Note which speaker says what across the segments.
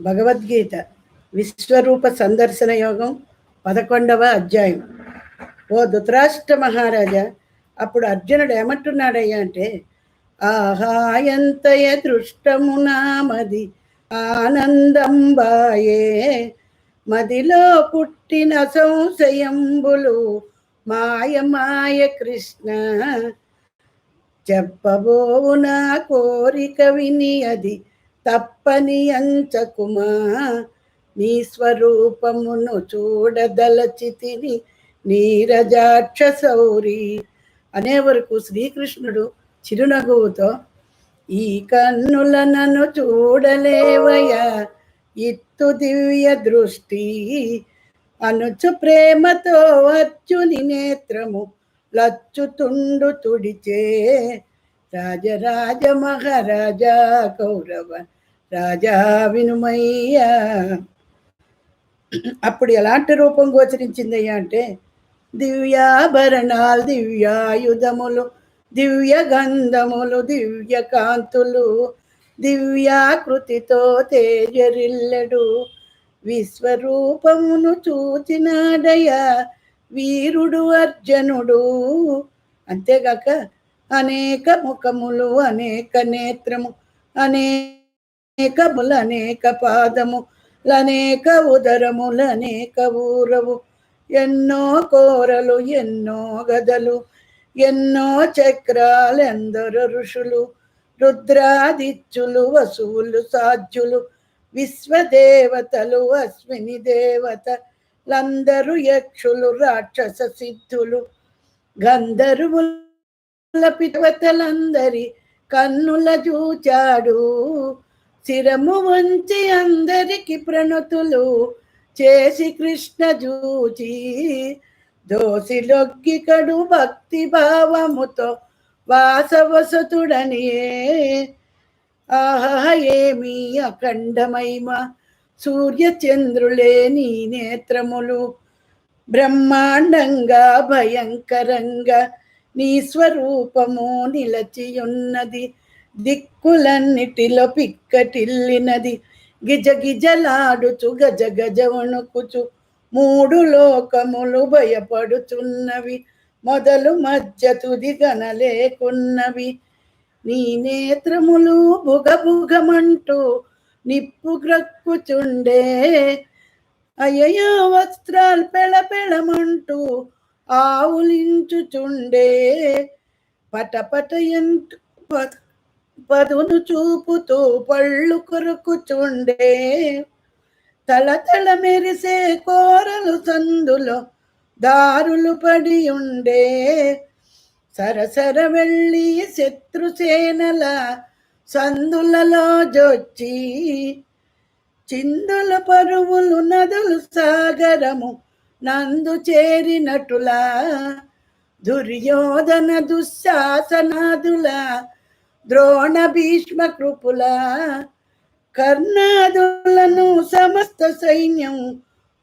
Speaker 1: భగవద్గీత విశ్వరూప సందర్శన యోగం పదకొండవ అధ్యాయం. ఓ ధృతరాష్ట్ర మహారాజా అప్పుడు అర్జునుడు ఏమంటున్నాడయ్యా అంటే ఆహాయంతయ దృష్టము నామది ఆనందం బాయే మదిలో పుట్టిన సంశయంబులు మాయ మాయ కృష్ణ. చెప్పబోవు నా కోరిక విని అది తప్పని అంచకుమా నీ స్వరూపమును చూడదలచితిని నీరజాక్ష సౌరి. అనే వరకు శ్రీకృష్ణుడు చిరునగువుతో ఈ కన్నుల నన్ను చూడలేవయ్యా ఇత్తు దివ్య దృష్టి. అనుచు ప్రేమతో అచ్చుని నేత్రము లచ్చుతుండు తుడిచే రాజరాజ మహారాజా కౌరవ రాజా వినుమయ్యా. అప్పుడు ఎలాంటి రూపం గోచరించిందయ్యా అంటే దివ్యాభరణాలు దివ్యాయుధములు దివ్య గంధములు దివ్య కాంతులు దివ్యాకృతితో తేజరిల్లడు. విశ్వరూపమును చూచినాడయ్యా వీరుడు అర్జునుడు. అంతేగాక అనేక ముఖములు అనేక నేత్రము అనేకములు అనేక పాదము అనేక ఉదరములు అనేక ఊరవు ఎన్నో కోరలు ఎన్నో గదలు ఎన్నో చక్రాలు ఎందరు ఋషులు రుద్రాదిత్యులు వసువులు సాధ్యులు విశ్వదేవతలు అశ్విని దేవత లందరు యక్షులు రాక్షస సిద్ధులు గంధర్వులు పితవతలందరి కన్నుల చూచాడు. శిరము వంచి అందరికి ప్రణతులు చేసి కృష్ణ చూచి దోసిలొగ్గి కడు భక్తి భావముతో వాసవసతుడనియే. ఆహా ఏమి అఖండమైమ సూర్యచంద్రులే నీ నేత్రములు. బ్రహ్మాండంగా భయంకరంగా నీ స్వరూపము నిలచియున్నది దిక్కులన్నిటిలో పిక్కటిల్లినది. గిజ గిజలాడుచు గజ గజ వణుకుచు మూడు లోకములు భయపడుచున్నవి. మొదలు మధ్య తుది గనలేకున్నవి. నీ నేత్రములు బుగబుగమంటూ నిప్పుగ్రక్కుచుండే నిప్పు గ్రక్కుచుండే అయ్యయ్యో వస్త్రాలు పెళపెళమంటూ ఆవులించుచుండే పటపట ఎంటు పదును చూపుతూ పళ్ళు కొరుకుచుండే. తళతళ మెరిసే కోరలు సందులో దారులు పడి ఉండే సరసర వెళ్ళి శత్రుసేనల సందులలో జొచ్చి చిందుల పరువులు నదులు సాగరము నందు చేరినటులా దుర్యోధన దుశ్శాసనాదుల ద్రోణ భీష్మ కృపుల కర్ణాదులను సమస్త సైన్యం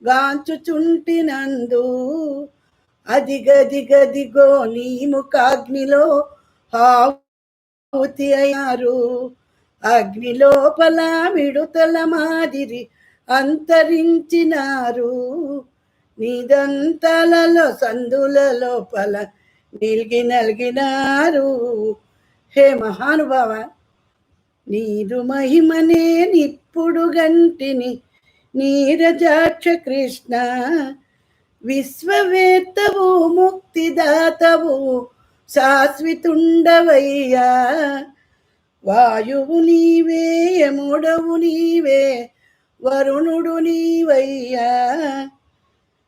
Speaker 1: గాంచుచుంటినందు. అదిగదిగదిగో నీ ముఖాగ్నిలో హావుతి అయ్యారు. అగ్నిలోపల మిడుతల మాదిరి అంతరించినారు. నిదంతలలో సందుల లోపల నిలిగి నలిగినారు. హే మహానుభావ నీరు మహిమనే నిప్పుడు గంటిని నీరజాక్ష కృష్ణ విశ్వవేత్తవు ముక్తిదాతవు శాశ్వితుండవయ్యా. వాయువు నీవే యముడవు నీవే వరుణుడు నీవయ్యా.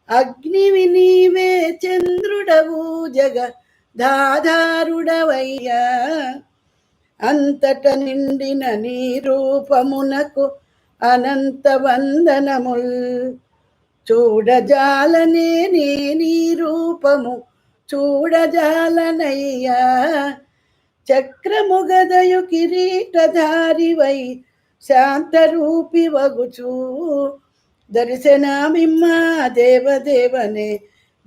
Speaker 1: అగ్నివి నీవే చంద్రుడవు జగ దాధారుడవయ్యా అంతట నిండిన నీ రూపమునకు అనంత వందనముల్. చూడజాలనే నీ నీ రూపము చూడజాలనయ్యా. చక్రము గదయు కిరీటధారివై శాంతరూపి వగుచూ దర్శనమిమ్మ దేవదేవనే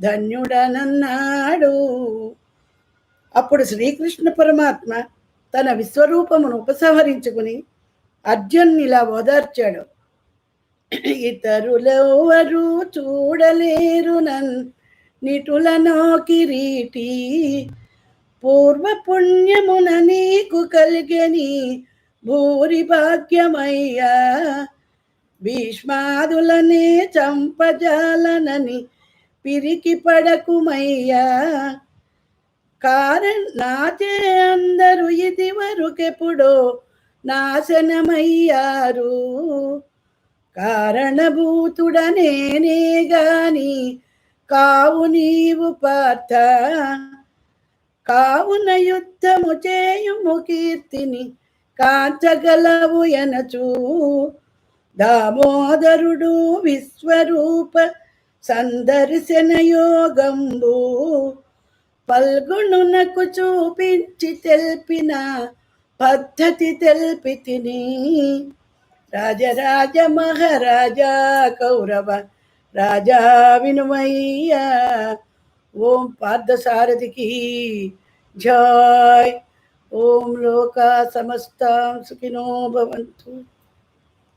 Speaker 1: ధన్యుడనన్నాడు. అప్పుడు శ్రీకృష్ణ పరమాత్మ తన విశ్వరూపమును ఉపసంహరించుకుని అర్జున్ని ఇలా ఓదార్చాడు. ఇతరులెవరు చూడలేరు నన్ నిటులనో కిరీటి పూర్వపుణ్యమున నీకు కలిగని భూరి భాగ్యమయ్యా. భీష్మాదులనే చంపజాలనని పిరికి పడకుమయ్యా కారణ నాచే అందరు ఇది వరకెప్పుడో నాశనమయ్యారు. కారణభూతుడనేనే గాని కావు నీవు పార్థ. కావున యుద్ధము చేయుము కీర్తిని కాంచగలవు ఎనచూ. దామోదరుడు విశ్వరూప సందర్శన యోగంబు. పల్గొనునకు చూపించి తెలిపిన పద్ధతి తెలిపి తిని రాజరాజ మహారాజా కౌరవ రాజా వినుమయ్యా. ఓం పార్థసారథికి జాయ్ ఓం లోకా సమస్తాం సుఖినో భవంతు.